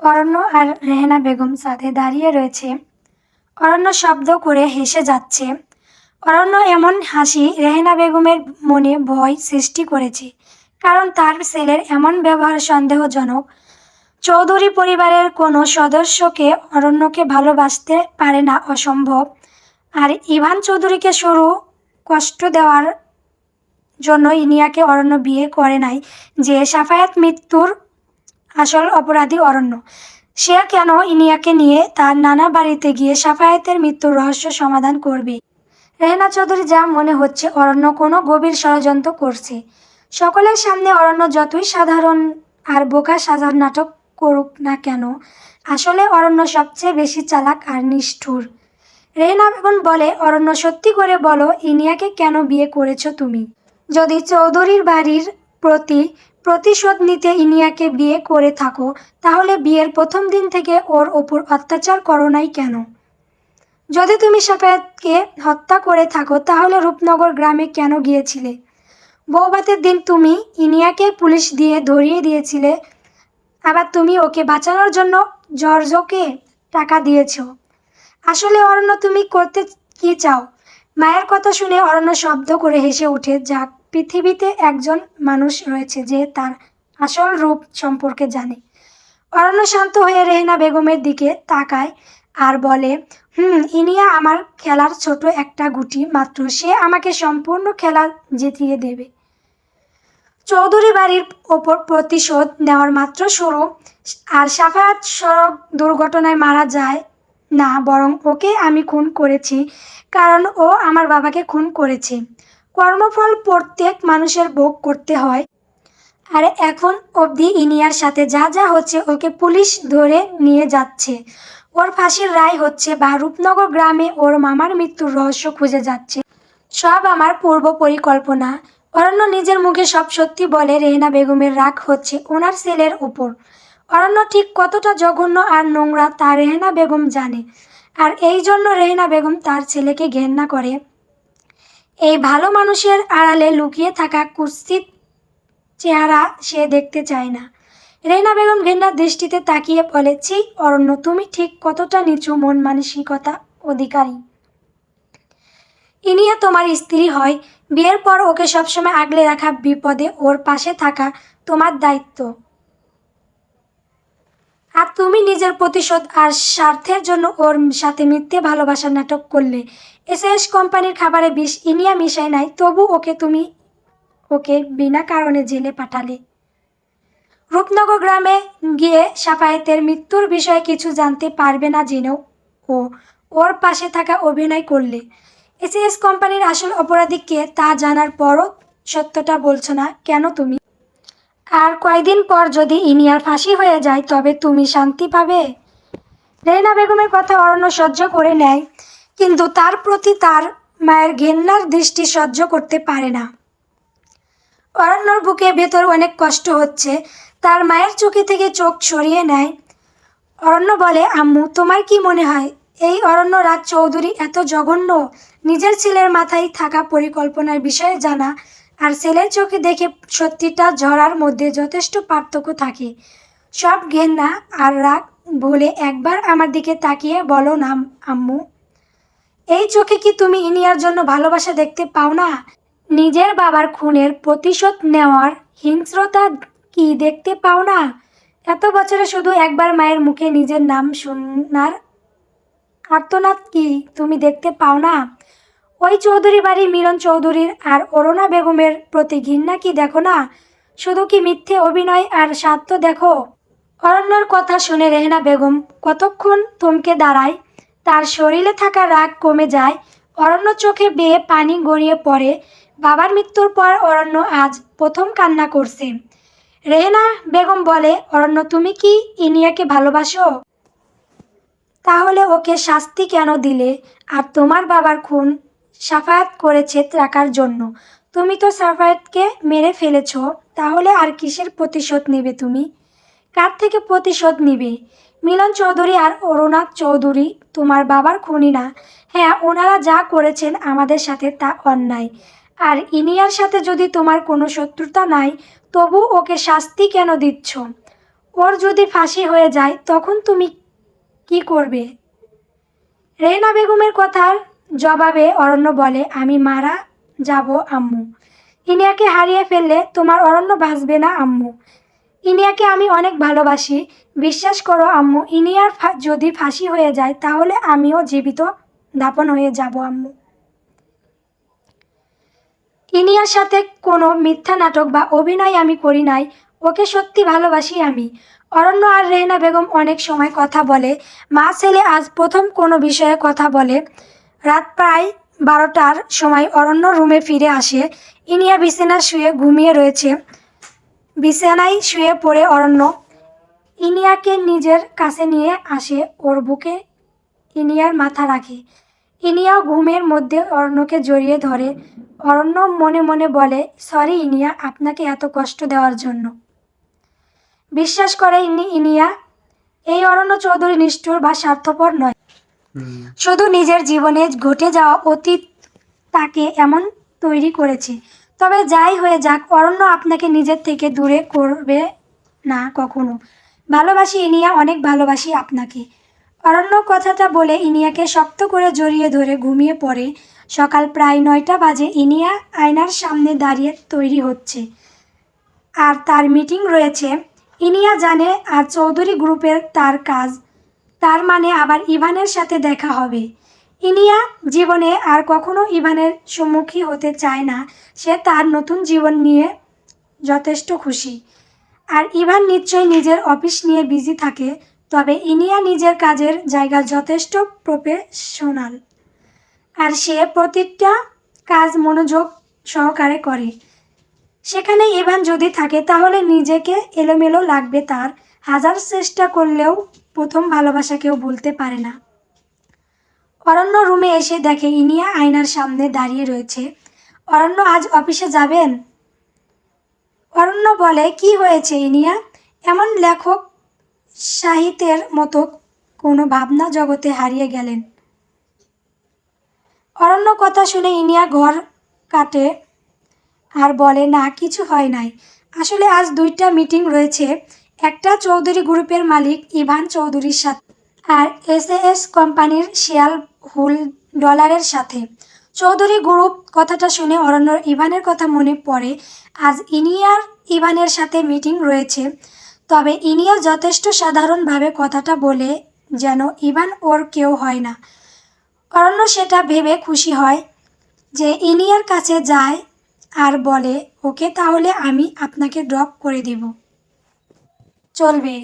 অরণ্য আর রেহেনা বেগম সাথে দাঁড়িয়ে রয়েছে। অরণ্য শব্দ করে হেসে যাচ্ছে। অরণ্য এমন হাসি রেহেনা বেগমের মনে ভয় সৃষ্টি করেছে, কারণ তার ছেলের এমন ব্যবহার সন্দেহজনক। চৌধুরী পরিবারের কোনো সদস্যকে অরণ্যকে ভালোবাসতে পারে না অসম্ভব। আর ইভান চৌধুরীকে শুরু কষ্ট দেওয়ার জন্য ইনিয়াকে অরণ্য বিয়ে করে নাই, যে সাফায়াত মৃত্যুর আসল অপরাধী অরণ্য। সে কেন ইনিয়াকে নিয়ে তার নানা বাড়িতে গিয়ে সাফায়াতের মৃত্যুর রহস্য সমাধান করবে? রেহেনা চৌধুরী যা মনে হচ্ছে, অরণ্য কোনো গভীর ষড়যন্ত্র করছে। সকলের সামনে অরণ্য যতই সাধারণ আর বোকা সাধারণ নাটক করুক না কেন, আসলে অরণ্য সবচেয়ে বেশি চালাক আর নিষ্ঠুর। রেহেনা বেগম বলে, অরণ্য, সত্যি করে বলো, ইনিয়াকে কেন বিয়ে করেছ তুমি? যদি চৌধুরীর বাড়ির প্রতি প্রতিশোধ নিতে ইনিয়াকে বিয়ে করে থাকো, তাহলে বিয়ের প্রথম দিন থেকে ওর ওপর অত্যাচার করো নাই কেন? যদি তুমি সাফায়াতকে হত্যা করে থাকো, তাহলে রূপনগর গ্রামে কেন গিয়েছিলে? বৌভাতের দিন তুমি ইনিয়াকে পুলিশ দিয়ে ধরিয়ে দিয়েছিলে, আবার তুমি ওকে বাঁচানোর জন্য জর্জকে টাকা দিয়েছ। আসলে অরণ্য, তুমি করতে কি চাও? মায়ের কথা শুনে অরণ্য শব্দ করে হেসে উঠে, যাক পৃথিবীতে একজন মানুষ রয়েছে যে তার আসল রূপ সম্পর্কে জানে। অরণ্য শান্ত হয়ে রেহেনা বেগমের দিকে তাকায় আর বলে, হুম, ইনিয়া আমার খেলার ছোট একটা গুটি মাত্র। সে আমাকে সম্পূর্ণ খেলা জিতিয়ে দেবে। চৌধুরী বাড়ির ওপর প্রতিশোধ নেওয়ার মাত্র শুরু। আর সাফায়াত সড়ক দুর্ঘটনায় মারা যায় না, বরং ওকে আমি খুন করেছি। কারণ ও আমার বাবাকে খুন করেছে। কর্মফল প্রত্যেক মানুষের ভোগ করতে হয়। আর এখন অবধি ইনিয়ার সাথে যা যা হচ্ছে ওকে পুলিশ ধরে নিয়ে যাচ্ছে। ওর ফাঁসির রায় হচ্ছে বা রূপনগর গ্রামে ওর মামার মৃত্যুর রহস্য খুঁজে যাচ্ছে। সব আমার পূর্ব পরিকল্পনা। অরণ্য নিজের মুখে সব সত্যি বলে রেহেনা বেগমের রাগ হচ্ছে ওনার ছেলের উপর। অরণ্য ঠিক কতটা জঘন্য আর নোংরা তা রেহেনা বেগম জানে। আর এই জন্য রেহেনা বেগম তার ছেলেকে ঘেন্না করে। এই ভালো মানুষের আড়ালে লুকিয়ে থাকা কুৎসিত চেহারা সে দেখতে চায় না। রেনা বেগম ঘেন্নার দৃষ্টিতে তাকিয়ে বলে, ছি, অরণ্য, তুমি ঠিক কতটা নিচু মন মানসিকতা অধিকারী। ইনিয়া তোমার স্ত্রী হয়। বিয়ের পর ওকে সবসময় আগলে রাখা বিপদে ওর পাশে থাকা তোমার দায়িত্ব। আর তুমি নিজের প্রতিশোধ আর স্বার্থের জন্য ওর সাথে মিথ্যে ভালোবাসার নাটক করলে। এসএস কোম্পানির খাবারে বিষ, ইনিয়া মিশায় নাই, তবু ওকে তুমি ওকে বিনা কারণে জেলে পাঠালে। রূপনগর গ্রামে গিয়ে সাফায়েতের মৃত্যুর বিষয়ে কিছু জানতে পারবে না জেনেও ও ওর পাশে থাকা অভিনয় করলে। এসএস কোম্পানির আসল অপরাধী কে তা জানার পরও সত্যটা বলছো না, কেন তুমি? আর কয়দিন পর যদি ইনিয়ার ফাঁসি হয়ে যায়, তবে তুমি শান্তি পাবে। রেনা বেগমের কথা অরণ্য সহ্য করে নেয়, কিন্তু তার প্রতি তার মায়ের ঘেন্নার দৃষ্টি সহ্য করতে পারে না। অরণ্যর বুকে ভেতর অনেক কষ্ট হচ্ছে, তার মায়ের চোখে থেকে চোখ সরিয়ে নেয়। অরণ্য বলে, আম্মু, তোমার কি মনে হয়, এই অরণ্য রাজ চৌধুরী এত জঘন্য? নিজের ছেলের মাথায় থাকা পরিকল্পনার বিষয়ে জানা আর ছেলের চোখে দেখে সত্যিটা ঝরার মধ্যে যথেষ্ট পার্থক্য থাকে। সব ঘেন্না আর রাগ বলে একবার আমার দিকে তাকিয়ে বলো না, আম্মু। এই চোখে কি তুমি ইনিয়ার জন্য ভালোবাসা দেখতে পাও না? নিজের বাবার খুনের প্রতিশোধ নেওয়ার হিংস্রতা কি দেখতে পাও না? এত বছরে শুধু একবার মায়ের মুখে নিজের নাম শোনার আর্তনাদ কি তুমি দেখতে পাও না? ওই চৌধুরী বাড়ি মিলন চৌধুরীর আর অরুণা বেগমের প্রতি ঘৃণা কি দেখো না? শুধু কি মিথ্যে অভিনয় আর স্বার্থ দেখো? অরণ্যর কথা শুনে রেহনা বেগম কতক্ষণ থমকে দাঁড়ায়? তার শরীরে থাকা রাগ কমে যায়। অরণ্য চোখে বেয়ে পানি গড়িয়ে পড়ে। বাবার মৃত্যুর পর অরণ্য আজ প্রথম কান্না করছে। রেহেনা বেগম বলে, অরণ্য, তুমি কি ইনিয়াকে ভালোবাসো? তাহলে ওকে শাস্তি কেন দিলে? আর তোমার বাবার খুন সাফায়াত করেছে টাকার জন্য। তুমি তো সাফায়াতকে মেরে ফেলেছ, তাহলে আর কিসের প্রতিশোধ নেবে তুমি? কার থেকে প্রতিশোধ নিবে? মিলন চৌধুরী আর অরুণাথ চৌধুরী তোমার বাবার খুনি না? হ্যাঁ ওনারা যা করেছেন আমাদের সাথে তা অন্যায়। আর ইনিয়ার সাথে যদি তোমার কোনো শত্রুতা নাই, তবু ওকে শাস্তি কেন দিচ্ছ? ওর যদি ফাঁসি হয়ে যায়, তখন তুমি কি করবে? রেহনা বেগমের কথার জবাবে অরণ্য বলে, আমি মারা যাব, আম্মু। ইনিয়াকে হারিয়ে ফেললে তোমার অরণ্য বাঁচবে না, আম্মু। ইনিয়াকে আমি অনেক ভালোবাসি। বিশ্বাস করো, আম্মু, ইনিয়ার যদি ফাঁসি হয়ে যায়, তাহলে আমিও জীবিত দাপন হয়ে যাব, আম্মু। ইনিয়ার সাথে কোনো মিথ্যা নাটক বা অভিনয় আমি করি নাই। ওকে সত্যি ভালোবাসি আমি। অরণ্য আর রেহনা বেগম অনেক সময় কথা বলে। মা ছেলে আজ প্রথম কোনো বিষয়ে কথা বলে। রাত প্রায় বারোটার সময় অরণ্য রুমে ফিরে আসে। ইনিয়া বিছানা শুয়ে ঘুমিয়ে রয়েছে। বিছানায় শুয়ে পড়ে অরণ্য। ইনিয়াকে নিজের কাছে নিয়ে আসে, ওর বুকে ইনিয়ার মাথা রাখে। ইনিয়াও ঘুমের মধ্যে অরণ্যকে জড়িয়ে ধরে। অরণ্য মনে মনে বলে, সরি ইনিয়া, আপনাকে এত কষ্ট দেওয়ার জন্য। বিশ্বাস করে ইনি ইনিয়া, এই অরণ্য চৌধুরী নিষ্ঠুর বা স্বার্থপর নয়। শুধু নিজের জীবনে ঘটে যাওয়া অতীত তাকে এমন তৈরি করেছে। তবে যাই হয়ে যাক, অরণ্য আপনাকে নিজের থেকে দূরে করবে না কখনো। ভালোবাসি ইনিয়া, অনেক ভালোবাসি আপনাকে। অরণ্য কথাটা বলে ইনিয়াকে শক্ত করে জড়িয়ে ধরে ঘুমিয়ে পড়ে। সকাল প্রায় নয়টা বাজে, ইনিয়া আয়নার সামনে দাঁড়িয়ে তৈরি হচ্ছে। আর তার মিটিং রয়েছে। ইনিয়া জানে আর চৌধুরী গ্রুপের তার কাজ। তার মানে আবার ইভানের সাথে দেখা হবে। ইনিয়া জীবনে আর কখনো ইভানের সম্মুখী হতে চায় না। সে তার নতুন জীবন নিয়ে যথেষ্ট খুশি। আর ইভান নিশ্চয়ই নিজের অফিস নিয়ে বিজি থাকে, তবে ইনিয়া নিজের কাজের জায়গা যথেষ্ট প্রফেশনাল। আর সে প্রতিটা কাজ মনোযোগ সহকারে করে। সেখানে ইভান যদি থাকে, তাহলে নিজেকে এলোমেলো লাগবে তার। হাজার চেষ্টা করলেও প্রথম ভালোবাসা কেউ বলতে পারে না। অরণ্য রুমে এসে দেখে ইনিয়া আয়নার সামনে দাঁড়িয়ে রয়েছে। অরণ্য, আজ অফিসে যাবেন? অরণ্য বলে, কি হয়েছে ইনিয়া? এমন লেখক সাহিত্যের মতো কোনো ভাবনা জগতে হারিয়ে গেলেন। অরণ্য কথা শুনে ইনিয়া ঘর কাটে আর বলে, না, কিছু হয় নাই। আসলে আজ দুইটা মিটিং রয়েছে। একটা চৌধুরী গ্রুপের মালিক ইভান চৌধুরীর সাথে আর এস এস কোম্পানির শেয়ার হুল ডলারের সাথে। চৌধুরী গ্রুপ কথাটা শুনে অরণ্যর ইভানের কথা মনে পড়ে। আজ ইনিয়ার ইভানের সাথে মিটিং রয়েছে। তবে ইনিয়া যথেষ্ট সাধারণভাবে কথাটা বলে যেন ইভান ওর কেউ হয় না। অরণ্য সেটা ভেবে খুশি হয় যে ইনিয়ার কাছে যায় আর বলে, ওকে তাহলে আমি আপনাকে ড্রপ করে দেব। চলবে।